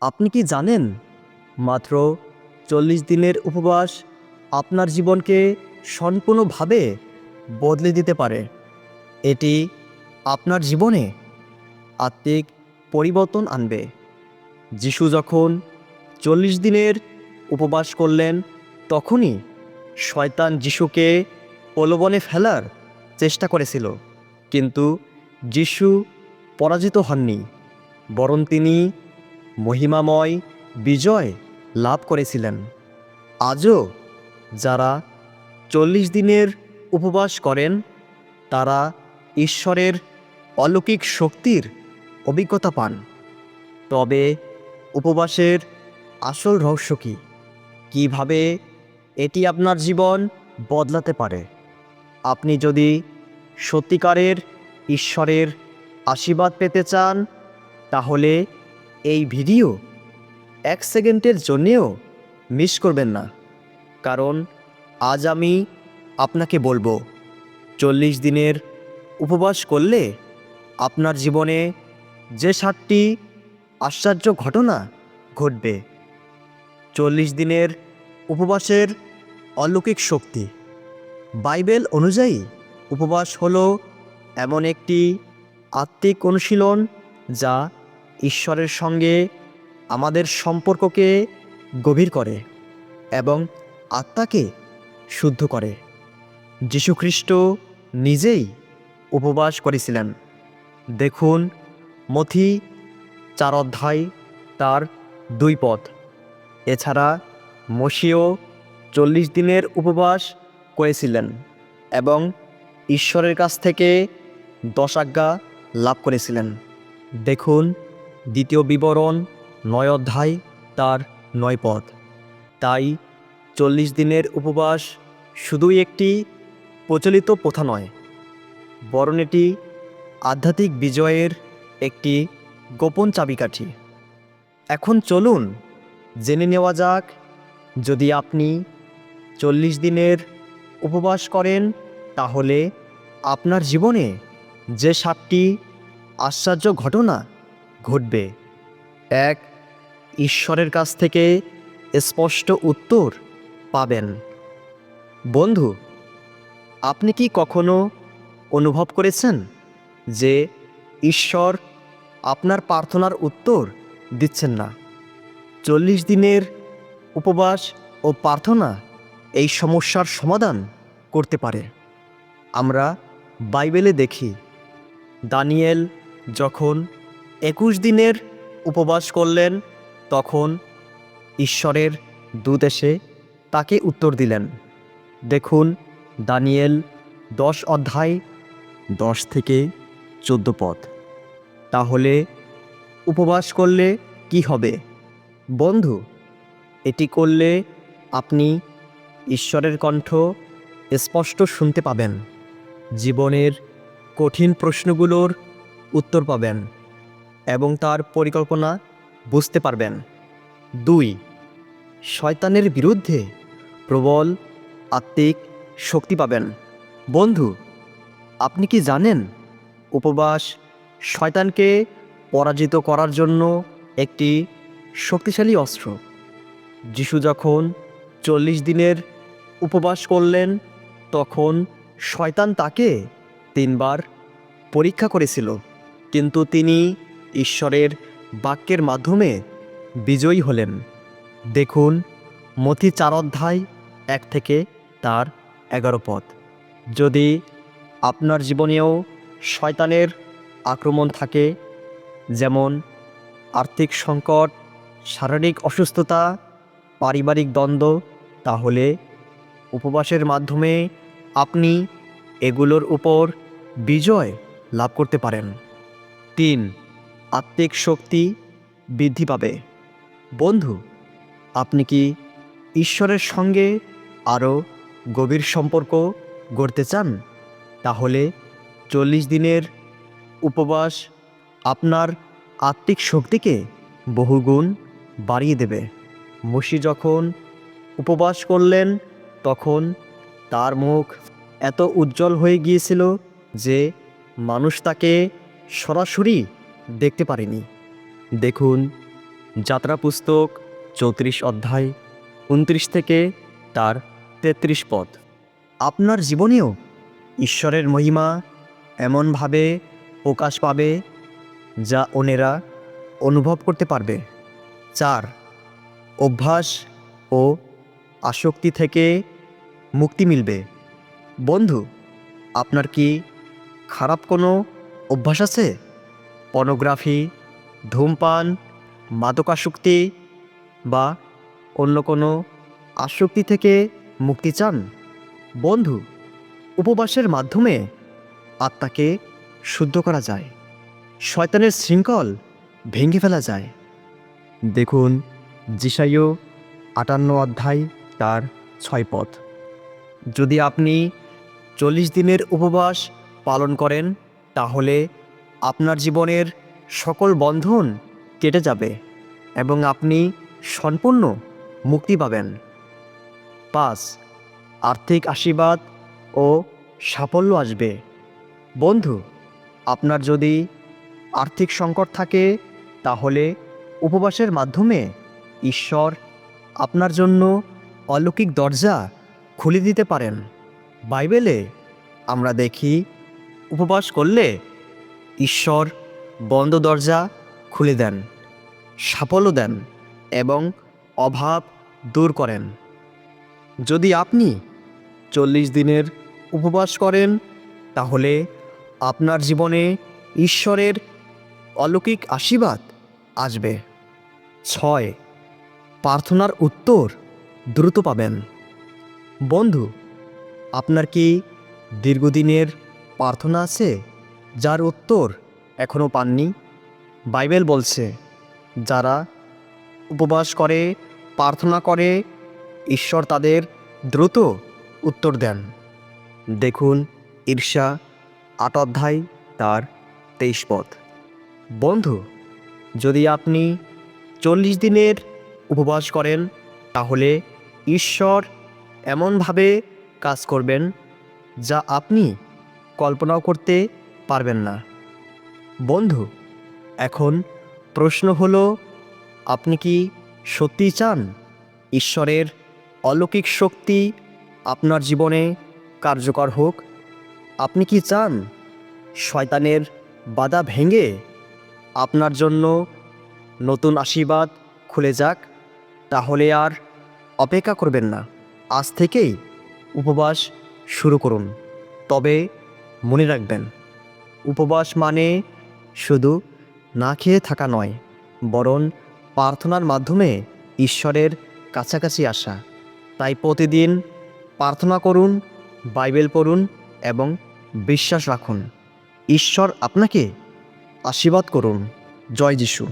আপনি কি জানেন? মাত্র চল্লিশ দিনের উপবাস আপনার জীবনকে সম্পূর্ণভাবে বদলে দিতে পারে। এটি আপনার জীবনে আত্মিক পরিবর্তন আনবে। যিশু যখন চল্লিশ দিনের উপবাস করলেন, তখনই শয়তান যিশুকে প্রলোভনে ফেলার চেষ্টা করেছিল। কিন্তু যিশু পরাজিত হননি, বরং তিনি মহিমাময় বিজয় লাভ করেছিলেন। আজও যারা চল্লিশ দিনের উপবাস করেন, তারা ঈশ্বরের অলৌকিক শক্তির অভিজ্ঞতা পান। তবে উপবাসের আসল রহস্য কী? কীভাবে এটি আপনার জীবন বদলাতে পারে? আপনি যদি সত্যিকারের ঈশ্বরের আশীর্বাদ পেতে চান, তাহলে এই ভিডিও এক সেকেন্ডের জন্যেও মিস করবেন না। কারণ আজ আমি আপনাকে বলব, চল্লিশ দিনের উপবাস করলে আপনার জীবনে যে সাতটি আশ্চর্য ঘটনা ঘটবে, চল্লিশ দিনের উপবাসের অলৌকিক শক্তি। বাইবেল অনুযায়ী উপবাস হলো এমন একটি আত্মিক অনুশীলন যা ঈশ্বরের সঙ্গে আমাদের সম্পর্ককে গভীর করে এবং আত্মাকে শুদ্ধ করে। যীশুখ্রিস্ট নিজেই উপবাস করেছিলেন। দেখুন, মথি চার অধ্যায় তার দুই পথ। এছাড়া মসিও চল্লিশ দিনের উপবাস করেছিলেন এবং ঈশ্বরের কাছ থেকে দশ আজ্ঞা লাভ করেছিলেন। দেখুন দ্বিতীয় বিবরণ, নয় অধ্যায়, তার নয় পথ। তাই চল্লিশ দিনের উপবাস শুধুই একটি প্রচলিত প্রথা নয়, বরং এটি আধ্যাত্মিক বিজয়ের একটি গোপন চাবিকাঠি। এখন চলুন জেনে নেওয়া যাক, যদি আপনি চল্লিশ দিনের উপবাস করেন, তাহলে আপনার জীবনে যে সাতটি আশ্চর্য ঘটনা ঘটবে। এক, ঈশ্বরের কাছ থেকে স্পষ্ট উত্তর পাবেন। বন্ধু, আপনি কি কখনো অনুভব করেছেন যে ঈশ্বর আপনার প্রার্থনার উত্তর দিচ্ছেন না? চল্লিশ দিনের উপবাস ও প্রার্থনা এই সমস্যার সমাধান করতে পারে। আমরা বাইবেলে দেখি, দানিয়েল যখন একুশ দিনের উপবাস করলেন, তখন ঈশ্বরের দূত এসে তাকে উত্তর দিলেন। দেখুন, দানিয়েল দশ অধ্যায় দশ থেকে চোদ্দ পদ। তাহলে উপবাস করলে কি হবে? বন্ধু, এটি করলে আপনি ঈশ্বরের কণ্ঠ স্পষ্ট শুনতে পাবেন। জীবনের কঠিন প্রশ্নগুলোর উত্তর পাবেন। এবং তার পরিকল্পনা বুঝতে পারবেন। দুই, শয়তানের বিরুদ্ধে প্রবল আত্মিক শক্তি পাবেন। বন্ধু, আপনি কি জানেন, উপবাস শয়তানকে পরাজিত করার জন্য একটি শক্তিশালী অস্ত্র? যিশু যখন চল্লিশ দিনের উপবাস করলেন, তখন শয়তান তাকে তিনবার পরীক্ষা করেছিল। কিন্তু তিনি ঈশ্বরের বাক্যের মাধ্যমে বিজয়ী হলেন। দেখুন মথি চার অধ্যায় এক থেকে তার এগারো পদ যদি আপনার জীবনেও শয়তানের আক্রমণ থাকে, যেমন আর্থিক সংকট, শারীরিক অসুস্থতা, পারিবারিক দ্বন্দ্ব, তাহলে উপবাসের মাধ্যমে আপনি এগুলোর উপর বিজয় লাভ করতে পারেন। তিন আত্মিক শক্তি বৃদ্ধি পাবে। বন্ধু, আপনি কি ঈশ্বরের সঙ্গে আরও গভীর সম্পর্ক গড়তে চান? তাহলে চল্লিশ দিনের উপবাস আপনার আত্মিক শক্তিকে বহুগুণ বাড়িয়ে দেবে। মুশি যখন উপবাস করলেন, তখন তার মুখ এত উজ্জ্বল হয়ে গিয়েছিল যে মানুষ তাকে সরাসরি দেখতে পারেনি। দেখুন, যাত্রা পুস্তক, চৌত্রিশ অধ্যায়, উনত্রিশ থেকে তার তেত্রিশ পদ। আপনার জীবনেও ঈশ্বরের মহিমা এমনভাবে প্রকাশ পাবে যা ওনেরা অনুভব করতে পারবে। চার, অভ্যাস ও আসক্তি থেকে মুক্তি মিলবে। বন্ধু, আপনার কি খারাপ কোনো অভ্যাস আছে? পর্নোগ্রাফি ধূমপান, মাদকাসক্তি বা অন্য কোনো আসক্তি থেকে মুক্তি চান? বন্ধু, উপবাসের মাধ্যমে আত্মাকে শুদ্ধ করা যায়। শয়তানের শৃঙ্খল ভেঙে ফেলা যায়। দেখুন জিসাইও আটান্ন অধ্যায় তার ছয় পথ। যদি আপনি চল্লিশ দিনের উপবাস পালন করেন, তাহলে আপনার জীবনের সকল বন্ধন কেটে যাবে এবং আপনি সম্পূর্ণ মুক্তি পাবেন। পাঁচ, আর্থিক আশীর্বাদ ও সাফল্য আসবে। বন্ধু, আপনার যদি আর্থিক সংকট থাকে, তাহলে উপবাসের মাধ্যমে ঈশ্বর আপনার জন্য অলৌকিক দরজা খুলে দিতে পারেন। বাইবেলে আমরা দেখি, উপবাস করলে ঈশ্বর বন্ধ দরজা খুলে দেন, সাফল্য দেন এবং অভাব দূর করেন। যদি আপনি চল্লিশ দিনের উপবাস করেন, তাহলে আপনার জীবনে ঈশ্বরের অলৌকিক আশীর্বাদ আসবে। ছয়, প্রার্থনার উত্তর দ্রুত পাবেন। বন্ধু, আপনার কি দীর্ঘদিনের প্রার্থনা আছে? যার উত্তর এখনও পাননি। বাইবেল বলছে, যারা উপবাস করে, প্রার্থনা করে, ঈশ্বর তাদের দ্রুত উত্তর দেন। দেখুন ঈর্ষা আট অধ্যায় তার তেইশ পথ। বন্ধু, যদি আপনি চল্লিশ দিনের উপবাস করেন, তাহলে ঈশ্বর এমনভাবে কাজ করবেন যা আপনি কল্পনাও করতে পারবেন না। বন্ধু, এখন প্রশ্ন হলো, আপনি কি সত্যি চান? ঈশ্বরের অলৌকিক শক্তি আপনার জীবনে কার্যকর হোক? আপনি কি চান শয়তানের বাধা ভেঙে আপনার জন্য নতুন আশীর্বাদ খুলে যাক? তাহলে আর অপেক্ষা করবেন না। আজ থেকেই উপবাস শুরু করুন। তবে মনে রাখবেন উপবাস মানে শুধু না খেয়ে থাকা নয়, বরং প্রার্থনার মাধ্যমে ঈশ্বরের কাছাকাছি আসা। তাই প্রতিদিন প্রার্থনা করুন, বাইবেল পড়ুন এবং বিশ্বাস রাখুন। ঈশ্বর আপনাকে আশীর্বাদ করুন। জয় যিশু।